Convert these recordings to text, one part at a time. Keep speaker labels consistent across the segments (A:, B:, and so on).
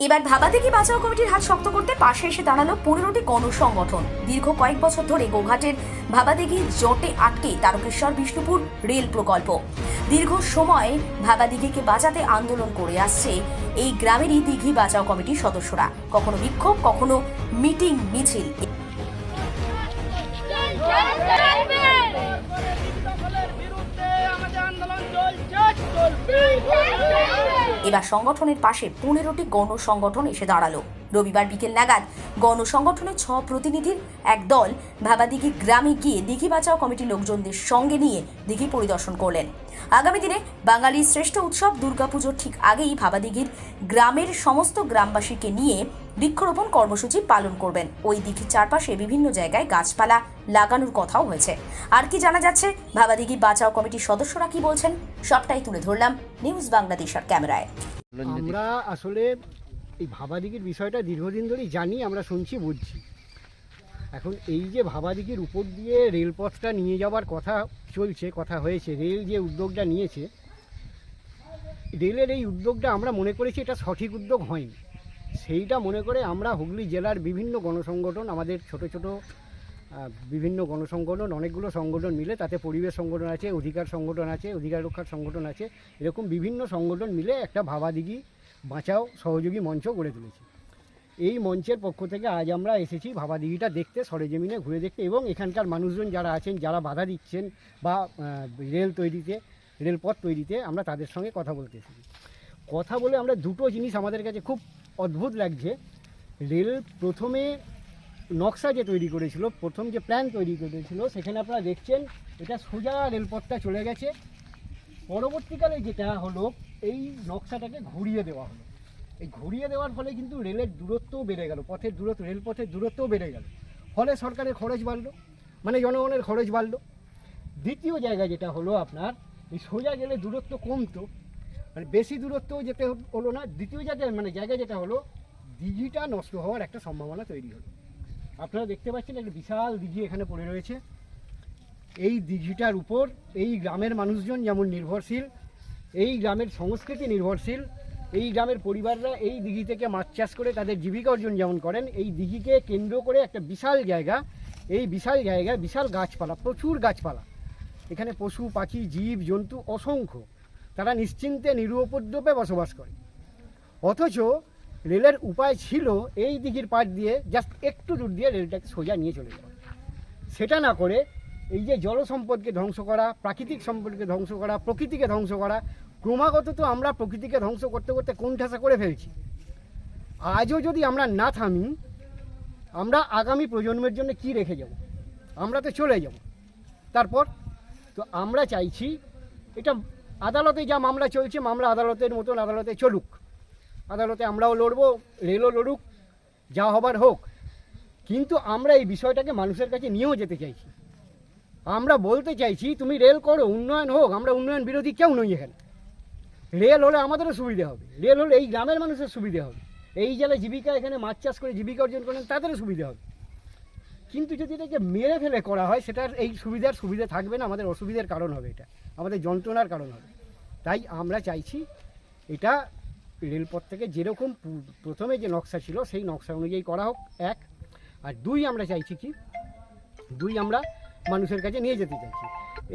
A: এবার ভাবা থেকে বাঁচাও কমিটির হাত শক্ত করতে পাশে এসে দাঁড়াল পনেরোটি গণসংগঠন। দীর্ঘ কয়েক বছর ধরে গোঘাটের ভাবাদিঘি জটে আটকে তারকেশ্বর, বিষ্ণুপুর রেল প্রকল্প। দীর্ঘ সময় ভাবাদিঘিকে বাঁচাতে আন্দোলন করে আসছে এই গ্রামেরই দিঘি বাঁচাও কমিটির সদস্যরা। কখনো বিক্ষোভ, কখনো মিটিং, মিছিল। এবার সংগঠনের পাশে পনেরোটি গণ সংগঠন এসে দাঁড়াল। রবিবার বিকেল নাগাদ গণসংগঠনের ছ প্রতিনিধির এক দল ভাবাদিঘি গ্রামে গিয়ে দিঘি বাঁচাও কমিটির লোকজনদের সঙ্গে নিয়ে দিঘি পরিদর্শন করলেন। আগামী দিনে বাঙালির শ্রেষ্ঠ উৎসব দুর্গাপুজোর ঠিক আগেই ভাবাদিঘির গ্রামের সমস্ত গ্রামবাসীকে নিয়ে বৃক্ষরোপণ কর্মসূচি পালন করবেন। ওই দিঘির চারপাশে বিভিন্ন জায়গায় গাছপালা লাগানোর কথাও হয়েছে। আর কি জানা যাচ্ছে, ভাবাদিঘি বাঁচাও কমিটির সদস্যরা কি বলছেন? সবটাই তুলে ধরলাম নিউজ বাংলাদেশের ক্যামেরায়।
B: আমরা আসলে এই ভাবাদিঘির বিষয়টা দীর্ঘদিন ধরেই জানি, আমরা শুনছি, বুঝছি। এখন এই যে ভাবাদিঘির উপর দিয়ে রেলপথটা নিয়ে যাওয়ার কথা চলছে, কথা হয়েছে, রেল যে উদ্যোগটা নিয়েছে, রেলের এই উদ্যোগটা আমরা মনে করেছি এটা সঠিক উদ্যোগ হয়নি। সেইটা মনে করে আমরা হুগলি জেলার বিভিন্ন গণসংগঠন, আমাদের ছোট ছোট বিভিন্ন গণসংগঠন, অনেকগুলো সংগঠন মিলে, তাতে পরিবেশ সংগঠন আছে, অধিকার সংগঠন আছে, অধিকার রক্ষার সংগঠন আছে, এরকম বিভিন্ন সংগঠন মিলে একটা ভাবাদিঘি বাঁচাও, সহযোগী মঞ্চ গড়ে তুলেছি। এই মঞ্চের পক্ষ থেকে আজ আমরা এসেছি ভাবাদিঘিটা দেখতে, সরেজমিনে ঘুরে দেখতে এবং এখানকার মানুষজন যারা আছেন, যারা বাধা দিচ্ছেন বা রেল তৈরিতে, রেলপথ তৈরিতে আমরা তাদের সঙ্গে কথা বলতে এসেছি। কথা বলে আমরা দুটো জিনিস আমাদের কাছে খুব অদ্ভুত লাগছে। রেল প্রথমে নকশা যে তৈরি করেছিল, প্রথম যে প্ল্যান তৈরি করেছিল, সেখানে আপনারা দেখছেন, এটা সোজা রেলপথটা চলে গেছে। পরবর্তীকালে যেটা হলো, এই নকশাটাকে ঘুরিয়ে দেওয়া হলো। এই ঘুরিয়ে দেওয়ার ফলে কিন্তু রেলের দূরত্বও বেড়ে গেল, পথের দূরত্ব রেলপথের দূরত্বও বেড়ে গেল। ফলে সরকারের খরচ বাড়লো মানে জনগণের খরচ বাড়লো। দ্বিতীয় জায়গা যেটা হলো আপনার, এই সোজা গেলে দূরত্ব কমতো মানে বেশি দূরত্বও যেতে হলো না। দ্বিতীয় জায়গায় মানে জায়গা যেটা হলো দিঘিটা নষ্ট হওয়ার একটা সম্ভাবনা তৈরি হলো। আপনারা দেখতে পাচ্ছেন একটা বিশাল দিঘি এখানে পড়ে রয়েছে। এই দিঘিটার উপর এই গ্রামের মানুষজন যেমন নির্ভরশীল, এই গ্রামের সংস্কৃতি নির্ভরশীল, এই গ্রামের পরিবাররা এই দিঘি থেকে মাছ চাষ করে তাদের জীবিকা অর্জন যেমন করেন, এই দিঘিকে কেন্দ্র করে একটা বিশাল জায়গা, এই বিশাল জায়গায় বিশাল গাছপালা, প্রচুর গাছপালা। এখানে পশু, পাখি, জীব, জন্তু অসংখ্য। তারা নিশ্চিন্তে নিরুপদ্রবে বসবাস করে। অথচ রেলের উপায় ছিল এই দিঘির পাশ দিয়ে জাস্ট একটু দূর দিয়ে রেলটাকে সোজা নিয়ে চলে যাওয়া। সেটা না করে এই যে জল সম্পদকে ধ্বংস করা, প্রাকৃতিক সম্পদকে ধ্বংস করা, প্রকৃতিকে ধ্বংস করা, ক্রমাগত তো আমরা প্রকৃতিকে ধ্বংস করতে করতে কোণঠাসা করে ফেলছি? আজও যদি আমরা না থামি, আমরা আগামী প্রজন্মের জন্য কি রেখে যাব? আমরা তো চলে যাব। তারপর তো আমরা চাইছি, এটা আদালতে যা মামলা চলছে, মামলা আদালতের মতন আদালতে চলুক। আদালতে আমরাও লড়বো, রেলও লড়ুক, যা হবার হোক। কিন্তু আমরা এই বিষয়টাকে মানুষের কাছে নিয়েও যেতে চাইছি। আমরা বলতে চাইছি, তুমি রেল করো, উন্নয়ন হোক, আমরা উন্নয়ন বিরোধী কেউ নই এখানে। রেল হলে আমাদেরও সুবিধে হবে। রেল হলে এই গ্রামের মানুষের সুবিধে হবে। এই জেলায় জীবিকা এখানে মাছ চাষ করে জীবিকা অর্জন করেন, তাদেরও সুবিধে হবে। কিন্তু যদি এটাকে মেরে ফেলে করা হয়, সেটার এই সুবিধার সুবিধা থাকবে না, আমাদের অসুবিধার কারণ হবে এটা। আমাদের যন্ত্রণার কারণ হবে। তাই আমরা চাইছি, এটা রেলপথ থেকে যেরকম প্রথমে যে নকশা ছিল, সেই নকশা অনুযায়ী করা হোক, এক। আর দুই, আমরা চাইছি কি, দুই, আমরা মানুষের কাছে নিয়ে যেতে চাইছি।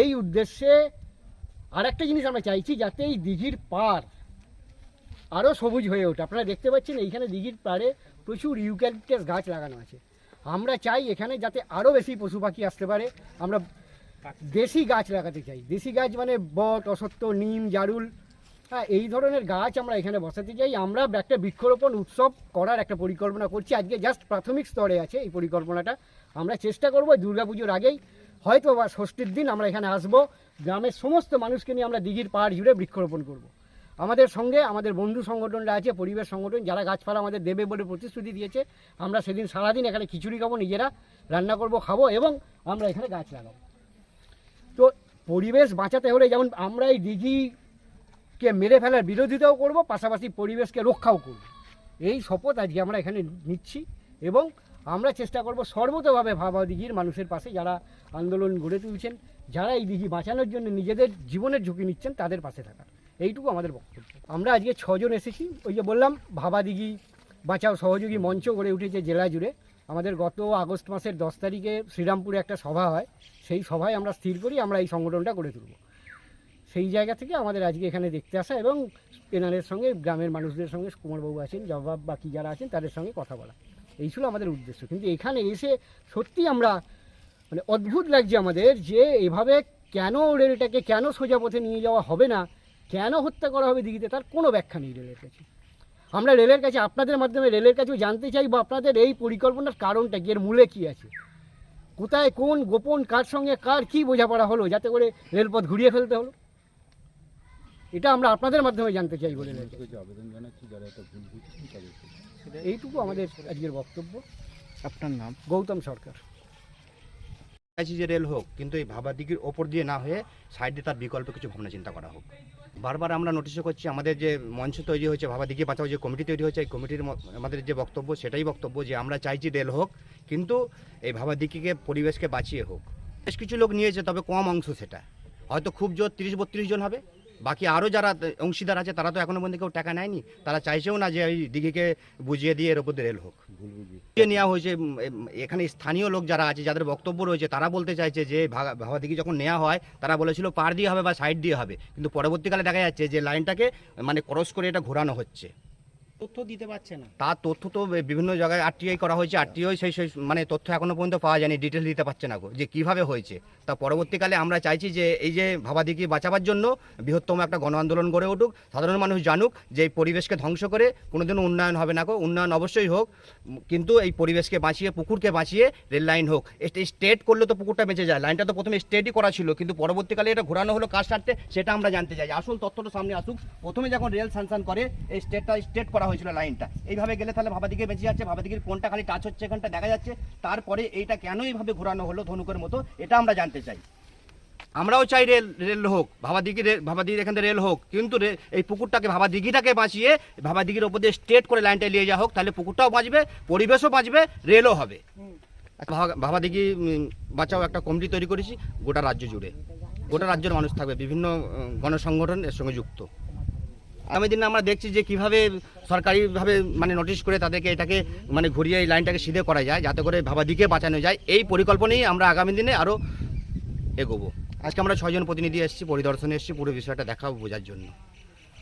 B: এই উদ্দেশ্যে আর একটা জিনিস আমরা চাইছি যাতে এই দিঘির পার আরও সবুজ হয়ে ওঠে। আপনারা দেখতে পাচ্ছেন এইখানে দিঘির পাড়ে প্রচুর ইউক্যালিপটাস গাছ লাগানো আছে। আমরা চাই এখানে যাতে আরও বেশি পশু পাখি আসতে পারে। আমরা দেশি গাছ লাগাতে চাই। দেশি গাছ মানে বট অসত্য নিম, জারুল হ্যাঁ এই ধরনের গাছ আমরা এখানে বসাতে চাই। আমরা একটা বৃক্ষরোপণ উৎসব করার একটা পরিকল্পনা করছি। আজকে জাস্ট প্রাথমিক স্তরে আছে এই পরিকল্পনাটা। আমরা চেষ্টা করব দুর্গাপুজোর আগেই হয়তো বা ষষ্ঠীর দিন আমরা এখানে আসব। গ্রামের সমস্ত মানুষকে নিয়ে আমরা দিঘির পাহাড় জুড়ে বৃক্ষরোপণ করব। আমাদের সঙ্গে আমাদের বন্ধু সংগঠনরা আছে, পরিবেশ সংগঠন, যারা গাছপালা আমাদের দেবে বলে প্রতিশ্রুতি দিয়েছে। আমরা সেদিন সারাদিন এখানে খিচুড়ি খাব, নিজেরা রান্না করব, খাব এবং আমরা এখানে গাছ লাগাবো। তো পরিবেশ বাঁচাতে হলে যেমন আমরা এই দিঘিকে মেরে ফেলার বিরোধিতাও করব, পাশাপাশি পরিবেশকে রক্ষাও করব। এই শপথ আজকে আমরা এখানে নিচ্ছি এবং আমরা চেষ্টা করব সর্বতভাবে ভাবা দিঘির মানুষের পাশে যারা আন্দোলন গড়ে তুলছেন, যারা এই দিঘি বাঁচানোর জন্য নিজেদের জীবনের ঝুঁকি নিচ্ছেন, তাদের পাশে থাকার। এইটুকু আমাদের বক্তব্য। আমরা আজকে ছজন এসেছি, ওই যে বললাম, ভাবাদিঘি বাঁচাও সহযোগী মঞ্চ গড়ে উঠেছে জেলা জুড়ে। আমাদের গত আগস্ট মাসের দশ তারিখে শ্রীরামপুরে একটা সভা হয়, সেই সভায় আমরা স্থির করি, আমরা এই সংগঠনটা গড়ে তুলব। সেই জায়গা থেকে আমাদের আজকে এখানে দেখতে আসা এবং এনারের সঙ্গে গ্রামের মানুষদের সঙ্গে কুমারবাবু আছেন, জবাব বাকি যারা আছেন তাদের সঙ্গে কথা বলা। এই ছিল আমাদের উদ্দেশ্য। কিন্তু এখানে এসে সত্যি আমরা মানে অদ্ভুত লাগছে আমাদের যে এভাবে কেন রেলটাকে কেন সোজা পথে নিয়ে যাওয়া হবে না, কেন হত্যা করা হবে দিঘিতে তার কোনো ব্যাখ্যা নেই রেলের কাছে। আমরা রেলের কাছে, আপনাদের মাধ্যমে রেলের কাছেও জানতে চাই বা আপনাদের এই পরিকল্পনার কারণটা কি, এর মূলে কী আছে? কোথায়, কোন, গোপন, কার সঙ্গে কার কী বোঝাপড়া হলো, যাতে করে রেলপথ ঘুরিয়ে ফেলতে হলো? এটা আমরা আপনাদের মাধ্যমে জানতে চাই বলে রেলকে এইটুকু আমাদের আজকের বক্তব্য।
C: আপনার নাম?
B: গৌতম সরকার।
C: চাইছি যে রেল হোক কিন্তু এই ভাবাদিগির ওপর দিয়ে না হয়ে সাইডে তার বিকল্প কিছু ভাবনা চিন্তা করা হোক। বারবার আমরা নোটিশও করছি আমাদের যে মঞ্চ তৈরি হয়েছে ভাবাদিগি বাঁচাও যে কমিটি তৈরি হয়েছে এই কমিটির আমাদের যে বক্তব্য সেটাই বক্তব্য যে আমরা চাইছি রেল হোক কিন্তু এই ভাবাদিগিকে পরিবেশকে বাঁচিয়ে হোক। বেশ কিছু লোক নিয়েছে তবে কম অংশ সেটা। হয়তো খুব জোর তিরিশ বত্রিশ জন হবে। বাকি আরও যারা অংশীদার আছে তারা তো এখনও পর্যন্ত কেউ টাকা নেয়নি। তারা চাইছেও না যে ওই দিঘিকে বুঝিয়ে দিয়ে এর উপর রেল হোক। বুঝিয়ে নেওয়া হয়েছে এখানে স্থানীয় লোক যারা আছে যাদের বক্তব্য রয়েছে তারা বলতে চাইছে যে ভাবা দিঘি যখন নেওয়া হয় তারা বলেছিল পার দিয়ে হবে বা সাইড দিয়ে হবে। কিন্তু পরবর্তীকালে দেখা যাচ্ছে যে লাইনটাকে মানে ক্রস করে এটা ঘোরানো হচ্ছে।
D: তথ্য দিতে পারছে না।
C: তার তথ্য তো বিভিন্ন জায়গায় আরটিআই করা হয়েছে, আরটিআই সেই সেই মানে তথ্য এখনও পর্যন্ত পাওয়া যায়নি ডিটেল দিতে পারছে না গো, যে কীভাবে হয়েছে। তা পরবর্তীকালে আমরা চাইছি যে এই যে ভাবাদিকে বাঁচাবার জন্য বৃহত্তম একটা গণ আন্দোলন গড়ে উঠুক, সাধারণ মানুষ জানুক যে এই পরিবেশকে ধ্বংস করে কোনোদিনও উন্নয়ন হবে না গো, উন্নয়ন অবশ্যই হোক, কিন্তু এই পরিবেশকে বাঁচিয়ে, পুকুরকে বাঁচিয়ে রেল লাইন হোক। স্টেট করলে তো পুকুরটা বেঁচে যায়, লাইনটা তো প্রথমে স্টেটই করা ছিল, কিন্তু পরবর্তীকালে এটা ঘোরানো হলো কার স্বার্থে সেটা আমরা জানতে চাই। আসল তথ্যটা সামনে আসুক, প্রথমে যখন রেল সানসান করে, এই স্টেটটা স্টেট করা হয়েছিল লাইনটা। এইভাবে গেলে তাহলে ভাবাদিকে বেঁচে যাচ্ছে ভাবাদিকের কোনটা খালি টাচ হচ্ছে এখানটা দেখা যাচ্ছে। তারপরে এইটা কেন এইভাবে ঘোরানো হলো ধনুকের মতো এটা আমরা জানতে চাই। আমরাও চাই রেল রেল হোক ভাবাদিঘি রে- ভাবাদিঘির এখান থেকে রেল হোক কিন্তু এই পুকুরটাকে ভাবাদিঘিটাকে বাঁচিয়ে ভাবাদিঘির ওপর দিয়ে স্ট্রেট করে লাইনটা নিয়ে যাওয়া হোক তাহলে পুকুরটাও বাঁচবে পরিবেশও বাঁচবে রেলও হবে। ভাবা- ভাবাদিঘি বাঁচাও একটা কমিটি তৈরি করেছি গোটা রাজ্য জুড়ে। গোটা রাজ্যের মানুষ থাকবে বিভিন্ন গণসংগঠন এর সঙ্গে যুক্ত। আগামী দিনে আমরা দেখছি যে কীভাবে সরকারিভাবে মানে নোটিশ করে তাদেরকে এটাকে মানে ঘুরিয়ে এই লাইনটাকে সিধে করা যায় যাতে করে ভাবাদিকে বাঁচানো যায়। এই পরিকল্পনাই আমরা আগামী দিনে আরও এগোবো। আজকে আমরা ছয়জন প্রতিনিধি এসেছি পরিদর্শনে এসেছি পুরো বিষয়টা দেখাবো বোঝার জন্য।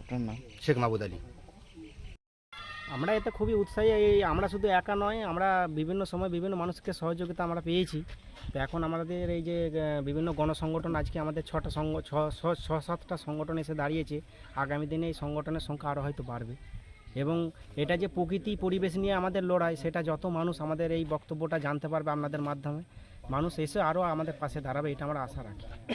D: আপনার নাম?
C: শেখ মাহবুদ আলী।
D: আমরা এতে খুবই উৎসাহী, এই আমরা শুধু একা নয়, আমরা বিভিন্ন সময় বিভিন্ন মানুষকে সহযোগিতা আমরা পেয়েছি। তো এখন আমাদের এই যে বিভিন্ন গণসংগঠন আজকে আমাদের ছটা ছ- ছ সাতটা সংগঠন এসে দাঁড়িয়েছে। আগামী দিনে এই সংগঠনের সংখ্যা আরও হয়তো বাড়বে। এবং এটা যে প্রকৃতি পরিবেশ নিয়ে আমাদের লড়াই, সেটা যত মানুষ আমাদের এই বক্তব্যটা জানতে পারবে আপনাদের মাধ্যমে, মানুষ এসে আরও আমাদের পাশে দাঁড়াবে, এটা আমরা আশা রাখি।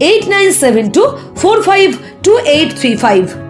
E: eight nine seven two four five two eight three five